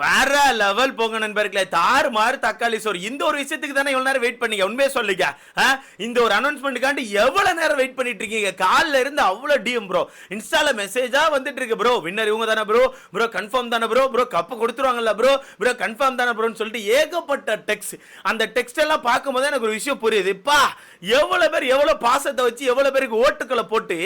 வேற லெவல் போங்க நண்பர்களே. தாறு மாறு தக்காளி சோறு. இந்த ஒரு விஷயத்துக்கு தானே இவ்வளோ நேரம் வெயிட் பண்ணீங்க? உண்மையே சொல்லுங்க. ஆ? இந்த ஒரு அனௌன்ஸ்மெண்ட்டுக்காண்டி எவ்வளவு நேரம் வெயிட் பண்ணிட்டு இருக்கீங்க? காலில் இருந்து அவ்வளவு டிஎம் ப்ரோ இன்ஸ்டால மெசேஜா வந்துட்டு இருக்கு ப்ரோ வின்னர் இவங்க தானே ப்ரோ ப்ரோ கன்ஃபார்ம் தானே ப்ரோ ப்ரோ கப்பு கொடுத்துருவாங்கல்ல ப்ரோ ப்ரோ கன்ஃபார்ம் தானே ப்ரோன்னு சொல்லிட்டு ஏகப்பட்ட டெக்ஸ்ட் அந்த டெக்ஸ்ட் எல்லாம் பார்க்கும்போது எனக்கு ஒரு விஷயம் புரியுது. பா எவ்வளவு பேர் எவ்வளவு பாசத்தை வச்சு எவ்வளவு பேருக்கு ஓட்டுக்களை போட்டு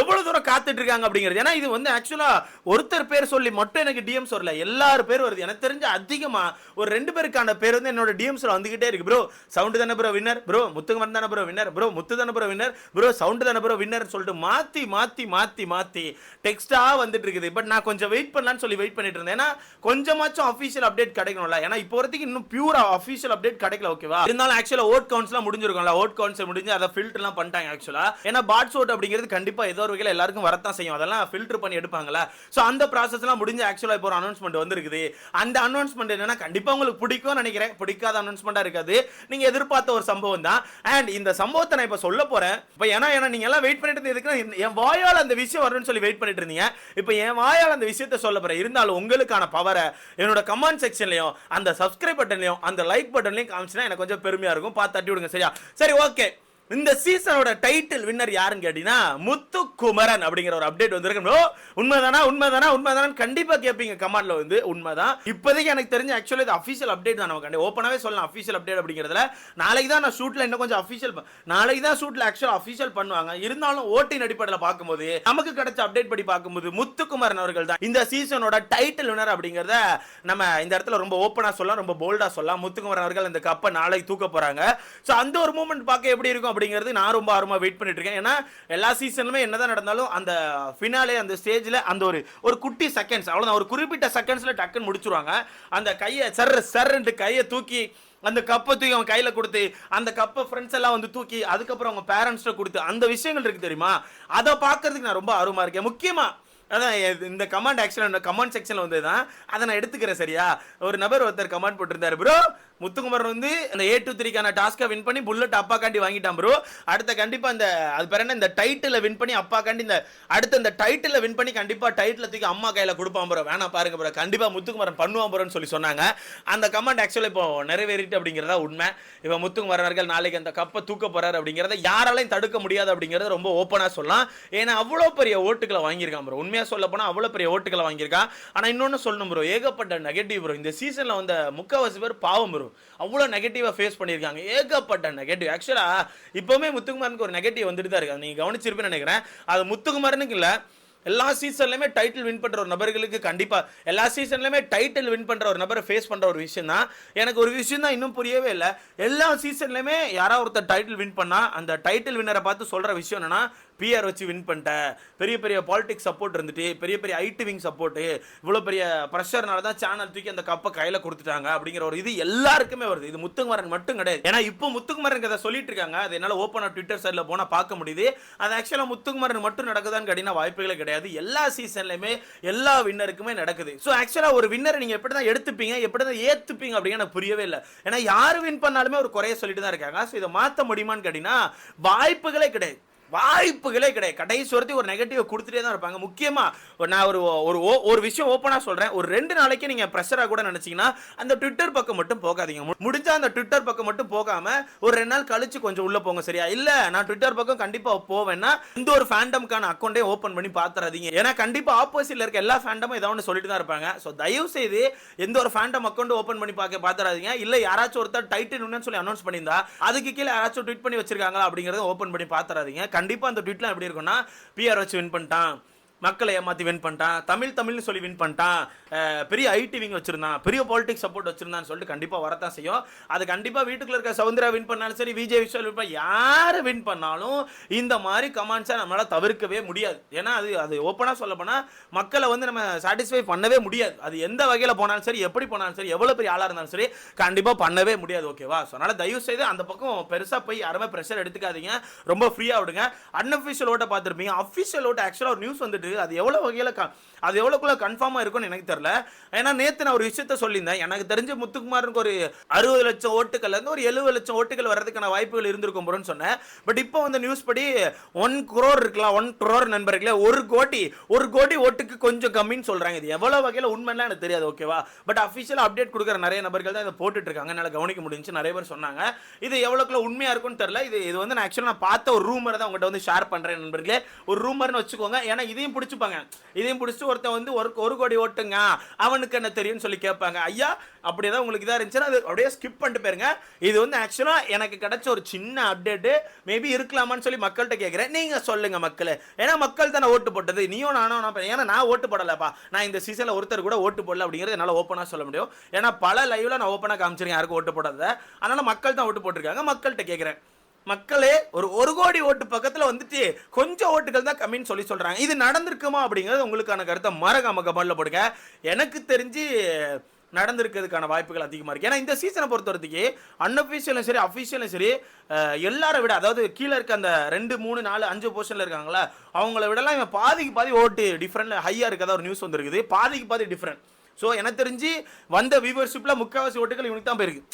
எவ்வளவு தூரம் காத்துட்டு இருக்காங்க அப்படிங்கிறது. ஏன்னா இது வந்து ஆக்சுவலா ஒருத்தர் பேர் சொல்லி மட்டும் எனக்கு டிஎம் சொல்லல எல்லாரும் பேர் வருது எனக்கு தெரிஞ்ச அதிகமா ஒரு ரெண்டு பேருக்கான பேர் வந்து என்னோட டிஎம்ஸில் வந்துகிட்டே இருக்கு. ப்ரோ சவுண்டு தானே ப்ரோ வின்னர் ப்ரோ முத்துக்குமரன் தானே ப்ரோ வின்னர் ப்ரோ முத்து தானே ப்ரோ வின்னர் ப்ரோ சவுண்டு தானே ப்ரோ வின்னர் சொல்லிட்டு மாத்தி மாத்தி மாத்தி மாத்தி டெக்ஸ்டா வந்துட்டு இருக்குது. பட் நான் கொஞ்சம் வெயிட் பண்ணலாம்னு சொல்லி வெயிட் பண்ணிட்டு இருந்தேன். ஏன்னா கொஞ்சமாச்சும் அஃபீஷியல் அப்டேட் கிடைக்கணும்ல. ஏன்னா இப்போ வரைக்கும் இன்னும் பியூரா அஃபீஷியல் அப்டேட் கிடைக்கல ஓகேவா இருந்தாலும் ஆக்சுவலா ஓட் கவுன்ஸ்லாம் முடிஞ்சிருக்கும்ல. ஓட் கவுன்சில் முடிஞ்சு அதை ஃபில்டர்லாம் பண்ணிட்டாங்க ஆக்சுவலா ஏன்னா பாட்ஸ் ஓட் அப்படிங்கிறது கண்டிப்பா ஏதோ ஒரு வகையில் எல்லாருக்கும் வரத்தான் செய்யும். அதெல்லாம் ஃபில்டர் பண்ணி எடுப்பாங்களா ஸோ அந்த ப்ராசஸ்லாம் முடிஞ்சு ஆக்சுவலா இப்போ ஒரு அனௌன்ஸ்மெண்ட் வந்திருக்குது. அந்த அனௌன்ஸ்மெண்ட் என்னன்னா கண்டிப்பாக உங்களுக்கு பிடிக்கும்னு நினைக்கிறேன். பிடிக்காத அனௌன்ஸ்மெண்டா இருக்காது. நீங்க எதிர்பார்த்த ஒரு சம்பவம் தான். அண்ட் இந்த சம்பவத்தை நான் இப்போ சொல்ல போறேன். இப்போ ஏன்னா ஏன்னா நீங்க எல்லாம் வெயிட் பண்ணிட்டு இருந்ததுக்கு என்- என் வாயால் அந்த விஷயம் வரும்னு சொல்லி வெயிட் பண்ணிட்டு இருந்தீங்க. இப்போ என் வாயால் அந்த விஷயத்தை சொல்ல போகிறேன் இருந்தாலும் உங்களுக்கான பவரை என்னோட கமெண்ட் செக்ஷன்லயும் அந்த சப்ஸ்கிரைப் பட்டன்லயும் அந்த லைக் பட்டன்லயும் காமிச்சுனா எனக்கு கொஞ்சம் பெருமையா இருக்கும். பார்த்து தட்டி விடுங்க. சரியா? சரி ஓகே இந்த சீசனோட டைட்டில் வின்னர் யாருன்னு கேட்டீங்கன்னா முத்துக்குமரன் அப்படிங்கிற ஒரு அப்டேட் வந்திருக்கு. ப்ரோ உண்மைதானா? உண்மைதானா? உண்மைதானா கண்டிப்பா கேட்பீங்க கமெண்ட்ல வந்து உண்மைதான். இப்போதைக்கு எனக்கு தெரிஞ்ச ஆக்சுவலி இது அஃபிஷியல் அப்டேட் தான் நமக்கு. ஓப்பனாகவே சொல்லலாம் அஃபீஷியல் அப்டேட் அப்படிங்கிறதுல. நாளைக்கு தான் நான் ஷூட்ல இன்னும் கொஞ்சம் அஃபீஷியல் நாளைக்கு தான் ஷூட்ல ஆக்சுவல் அஃபீஷியல் பண்ணுவாங்க. இருந்தாலும் ஓட்டின் அடிப்படையில் பார்க்கும்போது நமக்கு கிடைச்ச அப்டேட் படி பார்க்கும்போது முத்துக்குமரன் அவர்கள் தான் இந்த சீசனோட டைட்டில் வினர் அப்படிங்கிறத நம்ம இந்த இடத்துல ரொம்ப ஓப்பனாக சொல்லலாம் ரொம்ப போல்டாக சொல்லலாம். முத்துக்குமரன் அவர்கள் இந்த கப்பை நாளைக்கு தூக்க போகிறாங்க ஸோ அந்த ஒரு மூமெண்ட் பார்க்க எப்படி இருக்கும் அப்படிங்கிறது நான் ரொம்ப ஆர்வமா வெயிட் பண்ணிட்டு இருக்கேன். ஏன்னா எல்லா சீசனுமே என்னதான் நடந்தாலும் அந்த ஃபினாலே அந்த ஸ்டேஜ்ல அந்த ஒரு ஒரு குட்டி செகண்ட்ஸ் அவ்வளோதான் ஒரு குறிப்பிட்ட செகண்ட்ஸில் டக்குன்னு முடிச்சிருவாங்க. அந்த கையை சர் சர்ன்ட்டு கையை தூக்கி அந்த கப்பை தூக்கி அவன் கையில் கொடுத்து அந்த கப்பை ஃப்ரெண்ட்ஸ் எல்லாம் வந்து தூக்கி அதுக்கப்புறம் அவங்க பேரண்ட்ஸ்ட கொடுத்து அந்த விஷயங்கள் இருக்குது தெரியுமா? அதை பார்க்கறதுக்கு நான் ரொம்ப ஆர்வமாக இருக்கேன். முக்கியமா அதான் இந்த கமெண்ட் ஆக்சுவலாக கமெண்ட் செக்ஷனில் வந்தது தான் அதை நான் எடுத்துக்கிறேன் சரியா? ஒரு நபர் ஒருத்தர் கமெண்ட் போட்டிருந்தாரு ப்ரோ முத்துக்குமரன் வந்து இந்த ஏ டூ த்ரீக்கான டாஸ்க்கை வின் பண்ணி புல்லட் அப்பா காண்டி வாங்கிட்டான் ப்ரோ அடுத்த கண்டிப்பாக அந்த அது பேர் என்ன? இந்த டைட்டில் வின் பண்ணி அப்பா காண்டி இந்த அடுத்த இந்த டைட்டில் வின் பண்ணி கண்டிப்பாக டைட்டில் தூக்கி அம்மா கையில் கொடுப்பான் ப்ரோ வேணாம் பாருங்க ப்ரோ கண்டிப்பாக முத்துக்குமரன் பண்ணுவான் ப்ரோன்னு சொல்லி சொன்னாங்க. அந்த கமெண்ட் ஆக்சுவலாக இப்போ நிறைவேறிட்டு அப்படிங்கிறதா உண்மை. இப்போ முத்துக்குமரன் அவர்கள் நாளைக்கு அந்த கப்பை தூக்க போகிறார் அப்படிங்கிறத யாராலையும் தடுக்க முடியாது அப்படிங்கிறத ரொம்ப ஓப்பனாக சொல்லலாம். ஏன்னா அவ்வளோ பெரிய ஓட்டுகளை வாங்கியிருக்கான் ப்ரோ உண்மை உண்மையாக சொல்ல போனால் அவ்வளோ பெரிய ஓட்டுகளை வாங்கியிருக்கான் ஆனால் இன்னொன்று சொல்லணும் ப்ரோ ஏகப்பட்ட நெகட்டிவ் ப்ரோ இந்த சீசனில் வந்த முக்கால்வாசி பேர் பாவம் ப்ரோ அவ்வளோ நெகட்டிவாக ஃபேஸ் பண்ணியிருக்காங்க. ஏகப்பட்ட நெகட்டிவ் ஆக்சுவலாக இப்போவுமே முத்துக்குமாரனுக்கு ஒரு நெகட்டிவ் வந்துட்டு தான் இருக்காங்க நீங்கள் கவனிச்சிருப்பேன்னு நினைக்கிறேன். அது முத்துக்குமாரனுக்கு இல்லை. எல்லா சீசன்லையுமே டைட்டில் வின் பண்ணுற ஒரு நபர்களுக்கு கண்டிப்பாக எல்லா சீசன்லையுமே டைட்டில் வின் பண்ணுற ஒரு நபரை ஃபேஸ் பண்ணுற ஒரு விஷயம் தான் எனக்கு ஒரு விஷயம் தான் இன்னும் புரியவே இல்லை. எல்லா சீசன்லையுமே யாராவது ஒருத்தர் டைட்டில் வின் பண்ணால் அந்த டைட்டில் வின்னரை பார்த்து சொல்கிற விஷயம் என்னென்னா பிஆர் வச்சு வின் பண்ணிட்டேன் பெரிய பெரிய பாலிடிக்ஸ் சப்போர்ட் இருந்துட்டு பெரிய பெரிய ஐடி விங் சப்போர்ட்டு இவ்வளோ பெரிய ப்ரெஷர்னால தான் சேனல் தூக்கி அந்த கப்பை கையில் கொடுத்துட்டாங்க அப்படிங்கிற ஒரு இது எல்லாருக்குமே வருது. இது முத்துக்குமரன் மட்டும் கிடையாது. ஏன்னா இப்போ முத்துக்குமரன் கதை சொல்லிட்டு இருக்காங்க. அது என்னால் ஓப்பனாக ட்விட்டர் சைடில் போனால் பார்க்க முடியுது. அது ஆக்சுவலாக முத்துக்குமரன் மட்டும் நடக்குதான்னு கேட்டீங்கன்னா வாய்ப்புகளே கிடையாது. எல்லா சீசன்லையுமே எல்லா வின்னருக்குமே நடக்குது. ஸோ ஆக்சுவலாக ஒரு வின்னரை நீங்கள் எப்படி தான் எடுத்துப்பீங்க எப்படி தான் ஏற்றுப்பீங்க அப்படின்னு எனக்கு புரியவே இல்லை. ஏன்னா யார் வின் பண்ணாலுமே ஒரு குறைய சொல்லிட்டு தான் இருக்காங்க. ஸோ இதை மாற்ற முடியுமான்னு கேட்டிங்கன்னா வாய்ப்புகளே கிடையாது. வாய்ப்புகளே கிடையாது. கடைசி வரைக்கும் ஒரு நெகட்டிவ் கொடுத்துட்டே தான் இருப்பாங்க. முக்கியமா நான் ஒரு ஒரு ஓ- ஒரு விஷயம் ஓப்பனா சொல்றேன். ஒரு ரெண்டு நாளைக்கு நீங்க ப்ரெஷரா கூட நினைச்சீங்கன்னா அந்த ட்விட்டர் பக்கம் மட்டும் போகாதீங்க. மு- முடிஞ்சா அந்த ட்விட்டர் பக்கம் மட்டும் போகாம ஒரு ரெண்டு நாள் கழிச்சு கொஞ்சம் உள்ள போங்க சரியா? இல்ல நான் ட்விட்டர் பக்கம் கண்டிப்பா போவேன்னா இந்த ஒரு ஃபேண்டம்கான அக்கௌண்டே ஓப்பன் பண்ணி பாத்துறாதீங்க. ஏன்னா கண்டிப்பா ஆப்போசிட்ல இருக்க எல்லா ஃபேண்டமும் ஏதாவது ஒன்று சொல்லிட்டு தான் இருப்பாங்க. ஸோ தயவு செய்து எந்த ஒரு ஃபேண்டம் அக்கௌண்ட் ஓப்பன் பண்ணி பார்க்க பாத்துறாதீங்க. இல்ல யாராச்சும் ஒருத்தர் டைட்டில் சொல்லி அனௌன்ஸ் பண்ணியிருந்தா அதுக்கு கீழே யாராச்சும் ட்வீட் பண்ணி வச்சிருக்காங்களா அப்படிங்கறத ஓப்பன் பண்ணி பாத்துறாதீங்க. கண்டிப்பா அந்த ட்வீட்லாம் எப்படி இருக்கும்னா பிஆர் வச்சு வின் பண்ணிட்டான். மக்களை ஏமாற்றி வின் பண்ணிட்டான் தமிழ் தமிழ்னு சொல்லி வின் பண்ணிட்டான் பெரிய ஐடி விங் வச்சிருந்தான் பெரிய பாலிடிக்ஸ் சப்போர்ட் வச்சிருந்தான்னு சொல்லிட்டு கண்டிப்பாக வரத்தான் செய்யும். அது கண்டிப்பாக வீட்டுக்குள்ள இருக்க சவுந்தரா வின் பண்ணாலும் சரி விஜய் விஷால் வின் பண்ண வின் பண்ணாலும் இந்த மாதிரி கமெண்ட்ஸை நம்மளால் தவிர்க்கவே முடியாது. ஏன்னா அது அது ஓப்பனாக சொல்ல போனால் மக்களை வந்து நம்ம சாட்டிஸ்ஃபை பண்ணவே முடியாது. அது எந்த வகையில் போனாலும் சரி எப்படி போனாலும் சரி எவ்வளோ பெரிய ஆளாக இருந்தாலும் சரி கண்டிப்பாக பண்ணவே முடியாது ஓகேவா ஸோ அதனால் தயவு செய்து அந்த பக்கம் பெருசாக போய் யாருமே ப்ரெஷர் எடுத்துக்காதீங்க. ரொம்ப ஃப்ரீயாக விடுங்க. அன்அஃபிஷியல் ஓட்டை பார்த்துருப்பீங்க. அஃபிஷியல் ஓட்டை ஆக்சுவலாக ஒரு நியூஸ் வந்துட்டு அது எவ்வளோ வகையில் க அது எவ்வளோக்குள்ள கன்ஃபார்மாக இருக்கும்னு எனக்கு தெரியல. ஏன்னா நேற்று நான் ஒரு விஷயத்த சொல்லியிருந்தேன். எனக்கு தெரிஞ்ச முத்துக்குமாருக்கு ஒரு அறுபது லட்சம் ஓட்டுகள்லேருந்து ஒரு எழுபது லட்சம் ஓட்டுகள் வர்றதுக்கான வாய்ப்புகள் இருந்திருக்கும் போறோன்னு சொன்னேன். பட் இப்போ வந்து நியூஸ் படி ஒன் குரோர் இருக்கலாம் ஒன் குரோர் நண்பர்களே ஒரு கோடி ஒரு கோடி ஓட்டுக்கு கொஞ்சம் கம்மின்னு சொல்றாங்க. இது எவ்வளோ வகையில் உண்மைலாம் எனக்கு தெரியாது ஓகேவா பட் அஃபிஷியல் அப்டேட் கொடுக்குற நிறைய நபர்கள் தான் இதை போட்டுட்டு இருக்காங்க என்னால் கவனிக்க முடிஞ்சு நிறைய பேர் சொன்னாங்க. இது எவ்வளோக்குள்ள உண்மையா இருக்கும்னு தெரியல. இது இது வந்து நான் ஆக்சுவலாக நான் பார்த்த ஒரு ரூமர் தான் உங்கள்கிட்ட வந்து ஷேர் பண்றேன் நண்பர்களே. ஒரு ரூமர்னு வச்சுக்கோங்க. ஏன்னா இதையும் பிடிச்சிப்பாங்க. இதையும் பிடிச்சி ஒருத்தன் வந்து ஒரு ஒரு கோடி ஓட்டுங்க. அவனுக்கு என்ன தெரியும்னு சொல்லி கேட்பாங்க. ஐயா அப்படி ஏதாவது உங்களுக்கு இதாக இருந்துச்சுன்னா அது அப்படியே ஸ்கிப் பண்ணிட்டு போயிருங்க. இது வந்து ஆக்சுவலாக எனக்கு கிடைச்ச ஒரு சின்ன அப்டேட்டு மேபி இருக்கலாமான்னு சொல்லி மக்கள்கிட்ட கேட்குறேன். நீங்கள் சொல்லுங்கள் மக்கள். ஏன்னா மக்கள் தானே ஓட்டு போட்டது. நீயும் நானும் நான் ஏன்னா நான் ஓட்டு போடலப்பா. நான் இந்த சீசனில் ஒருத்தர் கூட ஓட்டு போடல அப்படிங்கிறது என்னால் ஓப்பனாக சொல்ல முடியும். ஏன்னா பல லைவில் நான் ஓப்பனாக காமிச்சிருக்கேன். யாருக்கும் ஓட்டு போடாத அதனால் மக்கள் தான் ஓட்டு போட்டிருக்காங்க. மக்கள்கிட்ட கேட்குறேன். மக்களே ஒரு ஒரு கோடி ஓட்டு பக்கத்தில் வந்துட்டு கொஞ்சம் ஓட்டுகள் தான் கம்மின்னு சொல்லி சொல்கிறாங்க இது நடந்திருக்குமா அப்படிங்கிறது உங்களுக்கான கருத்தை மறக்காம கமெண்ட்ல போடுங்க. எனக்கு தெரிஞ்சு நடந்திருக்கிறதுக்கான வாய்ப்புகள் அதிகமாக இருக்குது ஏன்னா இந்த சீசனை பொறுத்த வரைக்கும் அன்அஃபிஷியலும் சரி அஃபிஷியலும் சரி எல்லாரை விட அதாவது கீழே இருக்க அந்த ரெண்டு மூணு நாலு அஞ்சு பொசிஷனில் இருக்காங்களா அவங்கள விடலாம் இவன் பாதிக்கு பாதி ஓட்டு டிஃப்ரெண்ட் ஹையாக இருக்கதா ஒரு நியூஸ் வந்துருக்குது. பாதிக்கு பாதி டிஃப்ரெண்ட் ஸோ எனக்கு தெரிஞ்சு வந்த வியூவர்ஷிப்பில் முக்கால்வாசி ஓட்டுகள் இவனுக்கு தான் போயிருக்கு.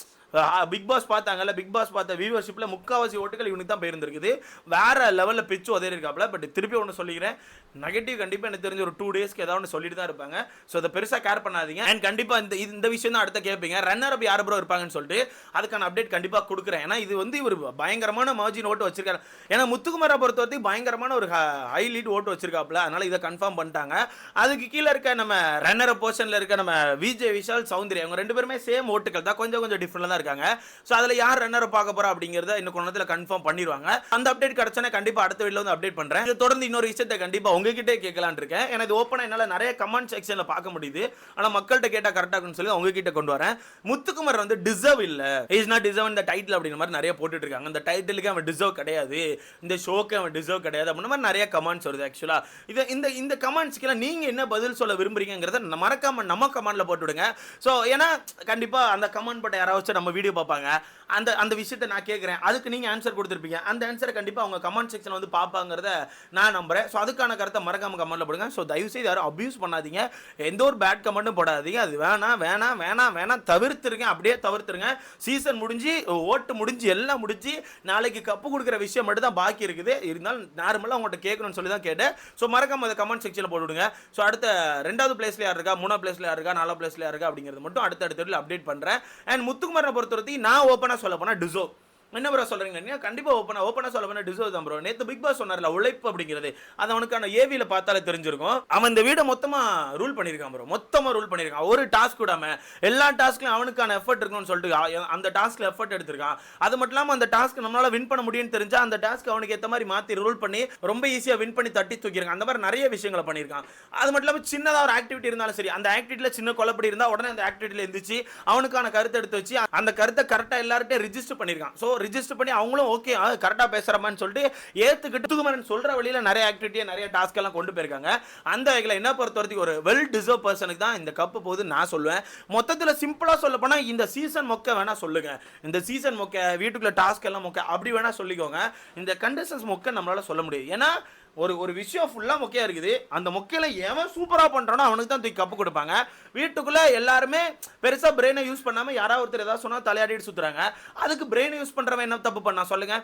பிக் பாஸ் பார்த்தாங்கல்ல பிக் பாஸ் பார்த்த வியூவர்ஷிப்பில் முக்காவாசி ஓட்டுகள் இவனுக்கு தான் போயிருந்திருக்குது. வேறு லெவலில் பிச்சு உதறி பட் திருப்பி ஒன்று சொல்லிக்கிறேன். நெகட்டிவ் கண்டிப்பாக எனக்கு தெரிஞ்ச ஒரு டூ டேஸ்க்கு ஏதாவது ஒன்று சொல்லிட்டு தான் இருப்பாங்க. ஸோ அதை பெருசாக கேர் பண்ணாதீங்க. அண்ட் கண்டிப்பாக இந்த இந்த விஷயம் தான் அடுத்த கேட்பீங்க ரன்னர் அப் யார் ப்ரோ இருப்பாங்கன்னு சொல்லிட்டு அதுக்கான அப்டேட் கண்டிப்பாக கொடுக்குறேன். ஏன்னா இது வந்து இவர் பயங்கரமான மார்ஜின் ஓட்டு வச்சிருக்காரு. ஏன்னா முத்துக்குமாரை பொறுத்த வரைக்கும் பயங்கரமான ஒரு ஹை லீட் ஓட்டு வச்சிருக்காப்புல. அதனால் இதை கன்ஃபார்ம் பண்ணிட்டாங்க. அதுக்கு கீழே இருக்க நம்ம ரன்னர் போர்ஷனில் இருக்க நம்ம விஜய் விஷால் சௌந்தரி அவங்க ரெண்டு பேருமே சேம் ஓட்டுகள் தான். கொஞ்சம் கொஞ்சம் டிஃப்ரெண்டாக தான் இருக்காங்க. ஸோ அதில் யார் ரன்னர் பார்க்க போகிறா அப்படிங்கிறத இன்னும் கொஞ்ச கன்ஃபார்ம் பண்ணிடுவாங்க. அந்த அப்டேட் கிடச்சோன்னா கண்டிப்பாக அடுத்த வீடியோ வந்து அப்டேட் பண்ணுறேன் இது தொடர்ந்து இன்னொரு விஷயத்தை கண்டிப்பாக உங்ககிட்டே கேட்கலான் இருக்கேன். ஏன்னா இது ஓப்பனாக என்னால் நிறைய கமெண்ட் செக்ஷனில் பார்க்க முடியுது. ஆனால் மக்கள்கிட்ட கேட்டால் கரெக்டாக இருக்குன்னு சொல்லி உங்ககிட்ட கொண்டு வரேன். முத்துக்குமார் வந்து டிசர்வ் இல்லை. இஸ் நாட் டிசர்வ் இந்த டைட்டில் அப்படிங்கிற மாதிரி நிறைய போட்டுட்டு இருக்காங்க. அந்த டைட்டிலுக்கு அவன் டிசர்வ் கிடையாது. இந்த ஷோக்கு அவன் டிசர்வ் கிடையாது அப்படின்ற மாதிரி நிறைய கமெண்ட்ஸ் வருது ஆக்சுவலாக இது இந்த இந்த கமெண்ட்ஸ்க்கெல்லாம் நீங்கள் என்ன பதில் சொல்ல விரும்புறீங்கிறத நம்ம மறக்காம நம்ம கமெண்ட்ல போட்டு விடுங்க ஸோ ஏன்னா கண்டிப்பாக அந்த கமெண்ட் பட்ட யாராவது நம்ம வீடியோ பார்ப்பாங்க. அந்த அந்த விஷயத்தை நான் கேட்குறேன் அதுக்கு நீங்கள் ஆன்சர் கொடுத்துருப்பீங்க. அந்த ஆன்சரை கண்டிப்பாக அவங்க கமெண்ட் செக்ஷன் வந்து பார்ப்பாங்கிறத நான் நம்புறேன். ஸோ அதுக்கான கருத்தை மறக்காம கமெண்ட்ல போடுங்க. ஸோ தயவு செய்து யாரும் அப்யூஸ் பண்ணாதீங்க. எந்த ஒரு பேட் கமெண்ட்டும் போடாதீங்க. அது வேணாம் வேணாம் வேணாம் வேணாம் தவிர்த்துருங்க. அப்படியே தவிர்த்துருங்க. சீசன் முடிஞ்சு ஓட்டு முடிஞ்சு எல்லாம் முடிஞ்சு நாளைக்கு கப்பு கொடுக்குற விஷயம் மட்டும் தான் பாக்கி இருக்குது. இருந்தாலும் நார்மலாக உங்கள்கிட்ட கேட்கணும்னு சொல்லி தான் கேட்டேன். ஸோ மறக்காம அதை கமெண்ட் செக்ஷனில் போட்டு விடுங்க ஸோ அடுத்த ரெண்டாவது பிளேஸ்ல யார் இருக்கா? மூணாவது பிளேஸ்ல யார் இருக்கா? நாலாவது பிளேஸ்ல யார் இருக்கா? அப்படிங்கிறது மட்டும் அடுத்த அடுத்த அப்டேட் பண்ணுறேன் அண்ட் முத்துக்குமார் பொறுத்த வரைக்கும் நான் ஓப்பனாக சொல்ல போனால் டிசோ. என்ன ப்ரோ சொல்கிறீங்க நீங்க கண்டிப்பாக ஓப்பனாக ஓப்பனா சொல்ல போனால் டிசர்வ் தான் ப்ரோ நேற்று பிக் பாஸ் சொன்னார்ல உழைப்பு அப்படிங்கிறது. அது அவனுக்கான ஏவியில் பார்த்தாலே தெரிஞ்சிருக்கும். அவன் இந்த வீடை மொத்தமாக ரூல் பண்ணியிருக்கான் ப்ரோ மொத்தமாக ரூல் பண்ணியிருக்கான். ஒரு டாஸ்க் விடாம எல்லா டாஸ்க்லையும் அவனுக்கான எஃபர்ட் இருக்கணும்னு சொல்லிட்டு அந்த டாஸ்க்கில் எஃபர்ட் எடுத்திருக்கான். அது மட்டும் இல்லாமல் அந்த டாஸ்க் நம்மளால் வின் பண்ண முடியும்னு தெரிஞ்சால் அந்த டாஸ்க் அவனுக்கு ஏற்ற மாதிரி மாற்றி ரூல் பண்ணி ரொம்ப ஈஸியாக வின் பண்ணி தட்டி தூக்கியிருக்கான். அந்த மாதிரி நிறைய விஷயங்களை பண்ணியிருக்கான். அது மட்டும் இல்லாமல் சின்னதாக ஒரு ஆக்டிவிட்டி இருந்தாலும் சரி அந்த ஆக்டிவிட்டியில் சின்ன குழப்படி இருந்தால் உடனே அந்த ஆக்டிவிட்டியில் இருந்துச்சு அவனுக்கான கருத்தை எடுத்து வச்சு அந்த கருத்தை கரெக்டாக எல்லார்ட்டையும் ரிஜிஸ்டர் பண்ணியிருக்கான். ஸோ ரிஜிஸ்டர் பண்ணி அவங்களும் ஓகே கரெக்டாக பேசுறமான்னு சொல்லிட்டு ஏற்றுக்கிட்டு தூக்குமரன் சொல்கிற வழியில் நிறைய ஆக்டிவிட்டியை நிறைய டாஸ்க் எல்லாம் கொண்டு போயிருக்காங்க. அந்த வகையில் என்ன பொறுத்த வரைக்கும் ஒரு வெல் டிசர்வ் பர்சனுக்கு தான் இந்த கப்பு போகுது நான் சொல்லுவேன். மொத்தத்தில் சிம்பிளாக சொல்ல போனால் இந்த சீசன் மொக்க வேணால் சொல்லுங்க. இந்த சீசன் மொக்க வீட்டுக்குள்ளே டாஸ்க் எல்லாம் மொக்க அப்படி வேணால் சொல்லிக்கோங்க. இந்த கண்டிஷன்ஸ் மொக்க நம்மளால் சொல்ல முடியும் ஏன்னா ஒரு ஒரு விஷயம் ஃபுல்லாக மொக்கையாக இருக்குது. அந்த மொக்கையில் எவன் சூப்பராக பண்ணுறானோ அவனுக்கு தான் தூக்கி கப்பு கொடுப்பாங்க. வீட்டுக்குள்ளே எல்லாருமே பெருசாக பிரெயினை யூஸ் பண்ணாமல் யாராவது ஒருத்தர் ஏதாவது சொன்னால் தலையாடிட்டு சுற்றுறாங்க அதுக்கு பிரெயினை யூஸ் பண்ணுறவன் என்ன தப்பு பண்ணா சொல்லுங்க.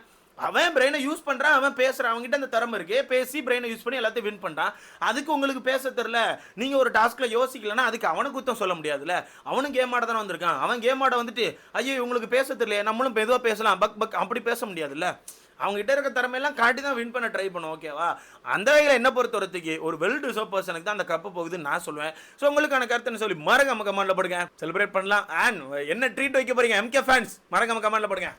அவன் பிரெயினை யூஸ் பண்ணுறான் அவன் பேசுகிறான் அவன்கிட்ட அந்த திறமை இருக்கு. பேசி பிரெயினை யூஸ் பண்ணி எல்லாத்தையும் வின் பண்ணுறான் அதுக்கு உங்களுக்கு பேச தெரில நீங்கள் ஒரு டாஸ்க்கில் யோசிக்கலன்னா அதுக்கு அவனுக்கு குத்தம் சொல்ல முடியாதுல்ல. அவனும் கேம் ஆட தானே வந்திருக்கான். அவன் கேம் ஆட வந்துட்டு ஐயோ உங்களுக்கு பேச தெரியல நம்மளும் மெதுவாக பேசலாம். பக் பக் அப்படி பேச முடியாதுல்ல. அவங்க கிட்ட இருக்க திறமையெல்லாம் காட்டி தான் வின் பண்ண ட்ரை பண்ணும் ஓகேவா அந்த வகையில் என்ன பொறுத்த ஒரு வெல் டிசர்வ் பர்சனுக்கு தான் அந்த கப்பு போகுதுன்னு நான் சொல்லுவேன். ஸோ உங்களுக்கான கருத்துன்னு சொல்லி மறக்காம கமெண்ட்ல போடுங்க. செலிப்ரேட் பண்ணலாம். அண்ட் என்ன ட்ரீட் வைக்க போறீங்க? எம்கே ஃபேன்ஸ் மறக்காம கமெண்ட்ல போடுங்க.